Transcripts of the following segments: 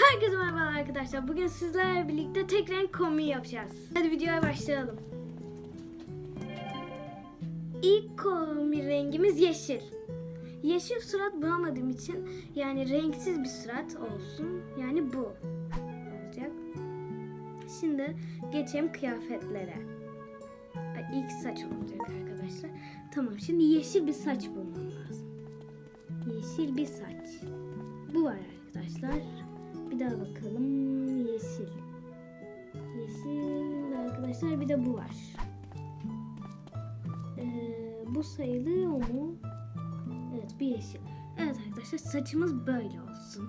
Herkese merhaba arkadaşlar. Bugün sizlerle birlikte tek renk kombi yapacağız. Hadi videoya başlayalım. İlk kombi rengimiz yeşil. Yeşil surat bulamadığım için yani renksiz bir surat olsun. Yani bu olacak. Şimdi geçelim kıyafetlere. İlk saç olacak arkadaşlar. Tamam şimdi yeşil bir saç bulmam lazım. Yeşil bir saç. Bu var arkadaşlar. Daha bakalım. Yeşil. Yeşil arkadaşlar bir de bu var. Ee, bu sayılıyor mu? Evet bir yeşil. Evet arkadaşlar saçımız böyle olsun.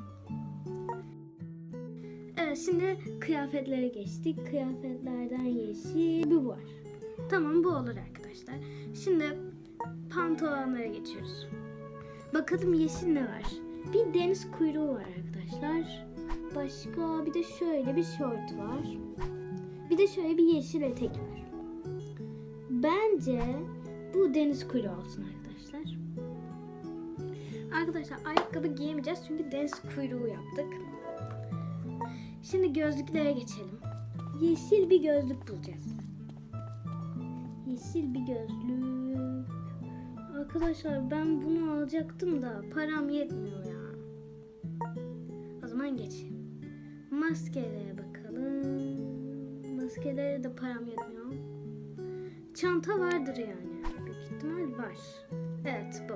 Evet şimdi kıyafetlere geçtik. Kıyafetlerden yeşil bu var. Tamam bu olur arkadaşlar. Şimdi pantolonlara geçiyoruz. Bakalım yeşil ne var? Bir deniz kuyruğu var arkadaşlar. Başka bir de şöyle bir şort var. Bir de şöyle bir yeşil etek var. Bence bu deniz kuyruğu olsun arkadaşlar. Arkadaşlar ayakkabı giyemeyeceğiz çünkü deniz kuyruğu yaptık. Şimdi gözlüklere geçelim. Yeşil bir gözlük bulacağız. Yeşil bir gözlük. Arkadaşlar ben bunu alacaktım da param yetmiyor ya. O zaman geçeyim. Maskelere bakalım. Maskelere de param yetmiyor. Çanta vardır yani. Büyük ihtimal var. Evet bu.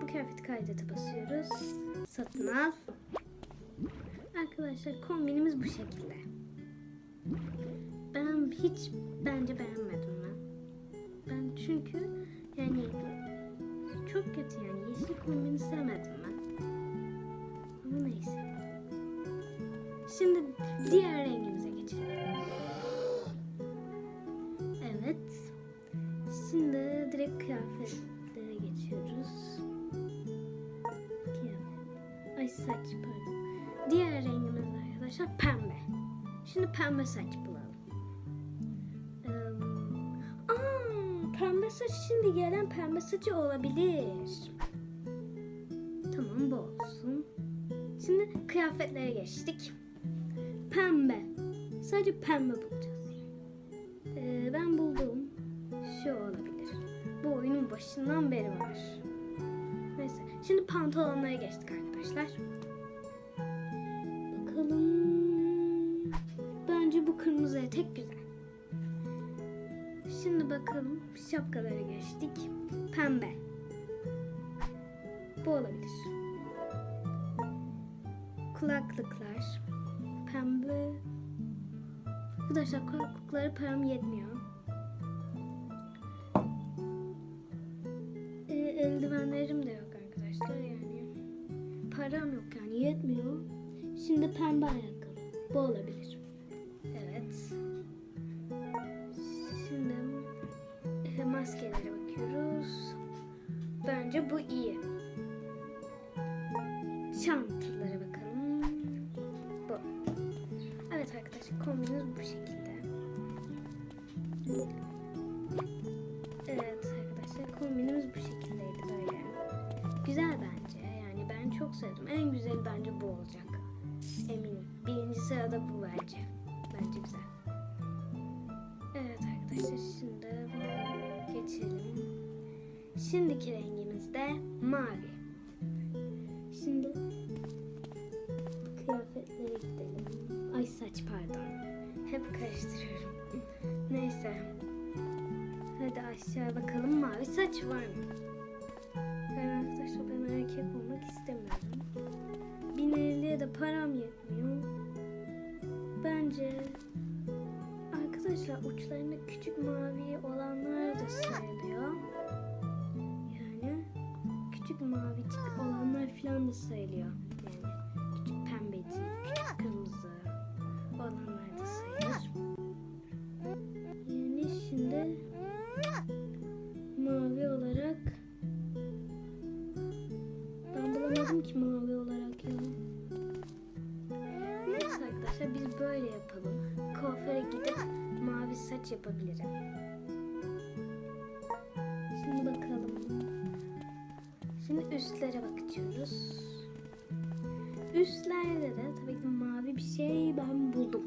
Bu kıyafet kaydete basıyoruz. Satın al. Arkadaşlar kombinimiz bu şekilde. Ben hiç bence beğenmedim ben. Ben çünkü yani çok kötü yani yeşil kombini sevmedim Şimdi diğer rengimize geçelim. Evet. Şimdi direkt kıyafetlere geçiyoruz. Kıyafet. Ay saç pardon. Diğer rengimiz arkadaşlar pembe. Şimdi pembe saç bulalım. Ee, pembe saç şimdi gelen pembe saçı olabilir. Tamam bu olsun. Şimdi kıyafetlere geçtik. Pembe. Sadece pembe bulacağız. Ee, ben buldum. Şu olabilir. Bu oyunun başından beri var. Neyse. Şimdi pantolonlara geçtik arkadaşlar. Bakalım. Bence bu kırmızı etek güzel. Şimdi bakalım şapkalara geçtik. Pembe. Bu olabilir. Kulaklıklar. Pembe. Arkadaşlar kulaklıkları param yetmiyor. Ee, eldivenlerim de yok arkadaşlar yani. Param yok yani yetmiyor. Şimdi pembe ayakkabı. Bu olabilir. Evet. Şimdi e, maskelere bakıyoruz. Bence bu iyi. Çantalara Kombinimiz bu şekilde. Evet arkadaşlar kombinimiz bu şekildeydi böyle. Güzel bence yani ben çok sevdim. En güzel bence bu olacak. Eminim. Birinci sırada bu bence. Bence güzel. Evet arkadaşlar şimdi geçelim. Şimdiki rengimiz de mavi. Karıştırıyorum. Neyse. Hadi aşağı bakalım mavi saç var mı? Ben arkadaşlar ben erkek olmak istemiyorum. Bin elliye de param yetmiyor. Bence arkadaşlar uçlarında küçük mavi olanlar da sayılıyor. Yani küçük mavicik olanlar falan da sayılıyor. Yani küçük pembeci, küçük kırmızı olanlar Arkadaşlar biz böyle yapalım. Kuaföre gidip mavi saç yapabilirim. Şimdi bakalım. Şimdi üstlere bakıyoruz. üstlerde de tabii ki mavi bir şey ben buldum.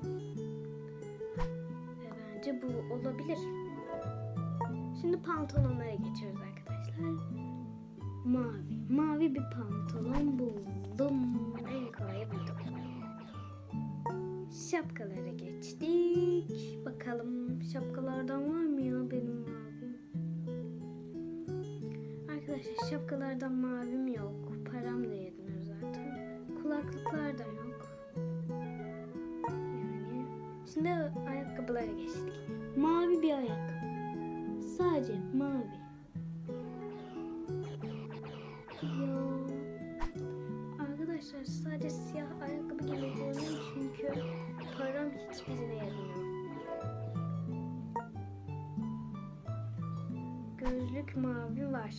Ve bence bu olabilir. Şimdi pantolonlara geçiyoruz arkadaşlar. Mavi. Mavi bir pantolon buldum. En kolayı buldum. Şapkalara geçtik. Bakalım şapkalardan var mı ya benim mavim? Arkadaşlar şapkalardan mavim yok. Param da yetmiyor zaten. Kulaklıklar da yok. Yani şimdi ayakkabılara geçtik. Mavi bir ayakkabı. Sadece mavi. Ya arkadaşlar sadece siyah ayakkabı giyiyorum çünkü param hiçbirine yetmiyor. Gözlük mavi var.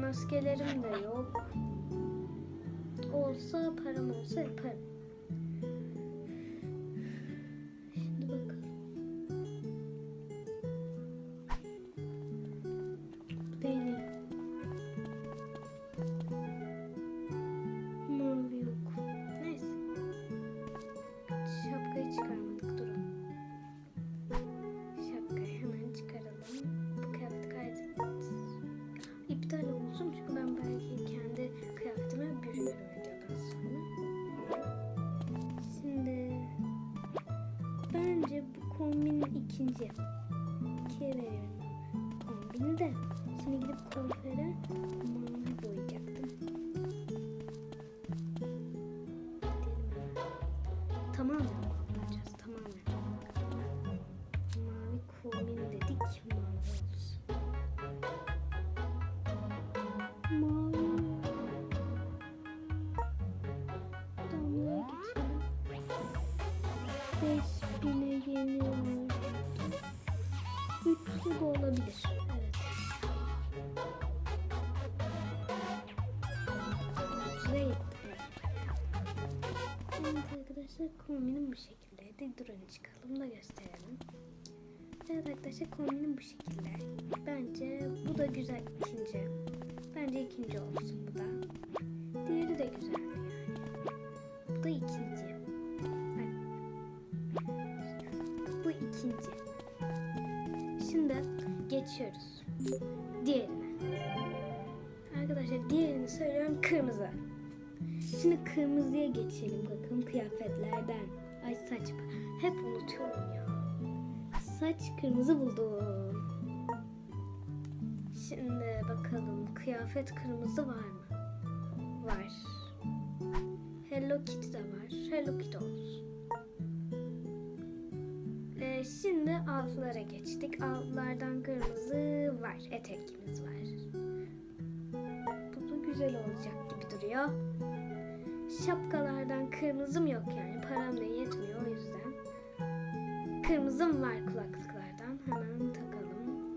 Maskelerim de yok. Olsa param olsa yaparım. İkinci. İkiye veriyorum. Kombini de şimdi gidip kuaföre mavi boyayacaktım. Gidelim De olabilir. Evet. Evet arkadaşlar kombinim bu şekildeydi. Durun çıkalım da gösterelim. Evet arkadaşlar kombinim bu şekilde. Bence bu da güzel ikinci. Bence ikinci olsun bu da. Geçiyoruz. Diğerine. Arkadaşlar diğerini söylüyorum kırmızı. Şimdi kırmızıya geçelim bakın kıyafetlerden. Ay saç. Hep unutuyorum ya. Saç kırmızı buldum. Şimdi bakalım kıyafet kırmızı var mı? Var. Hello Kitty de var. Hello Kitty olsun. Şimdi altlara geçtik. Altlardan kırmızı var. Etekimiz var. Bu da güzel olacak gibi duruyor. Şapkalardan kırmızım yok yani. Param da yetmiyor o yüzden. Kırmızım var kulaklıklardan. Hemen takalım.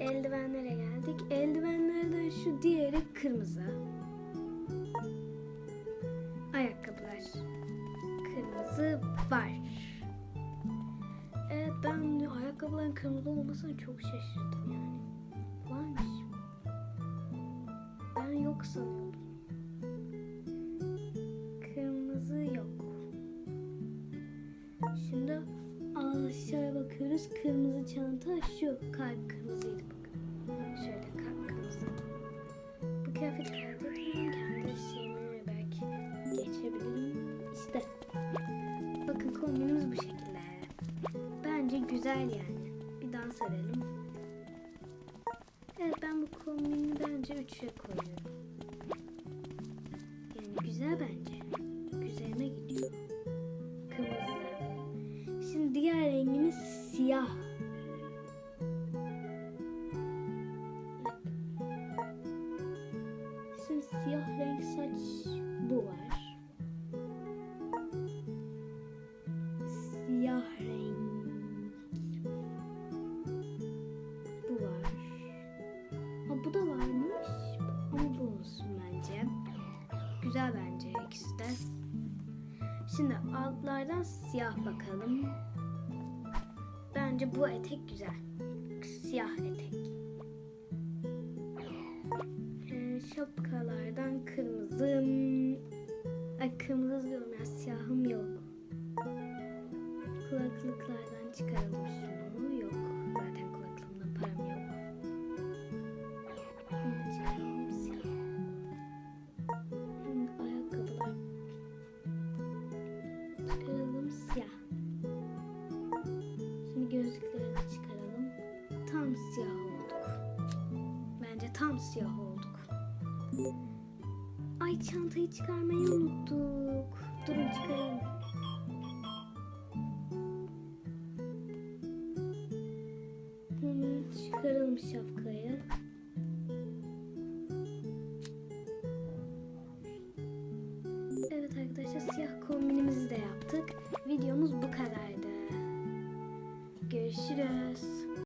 Eldivenlere geldik. Eldivenlerden şu diğeri kırmızı. Ayakkabılar. Kırmızı var. Ayakkabıların kırmızı olmasına çok şaşırdım yani. Varmış. Ben yok sanıyordum. Kırmızı yok. Şimdi aşağıya bakıyoruz. Kırmızı çanta şu. Kalp kırmızıydı bakın. Şöyle kalp kırmızı. Bu kıyafeti kaydetmeyeyim. Kendi şeyimi belki geçebilirim. İşte. Bakın kombinimiz bu şekilde. Bence güzel yani. Edelim. Evet ben bu kombini bence 3'e koyuyorum. Yani güzel bence. Şimdi altlardan siyah bakalım. Bence bu etek güzel. Siyah etek. Ee, şapkalardan kırmızı. Ay kırmızı diyorum ya siyahım yok. Kulaklıklardan çıkaralım şunu. çantayı çıkarmayı unuttuk. Durun çıkarayım. Çıkaralım şapkayı. Evet arkadaşlar siyah kombinimizi de yaptık. Videomuz bu kadar.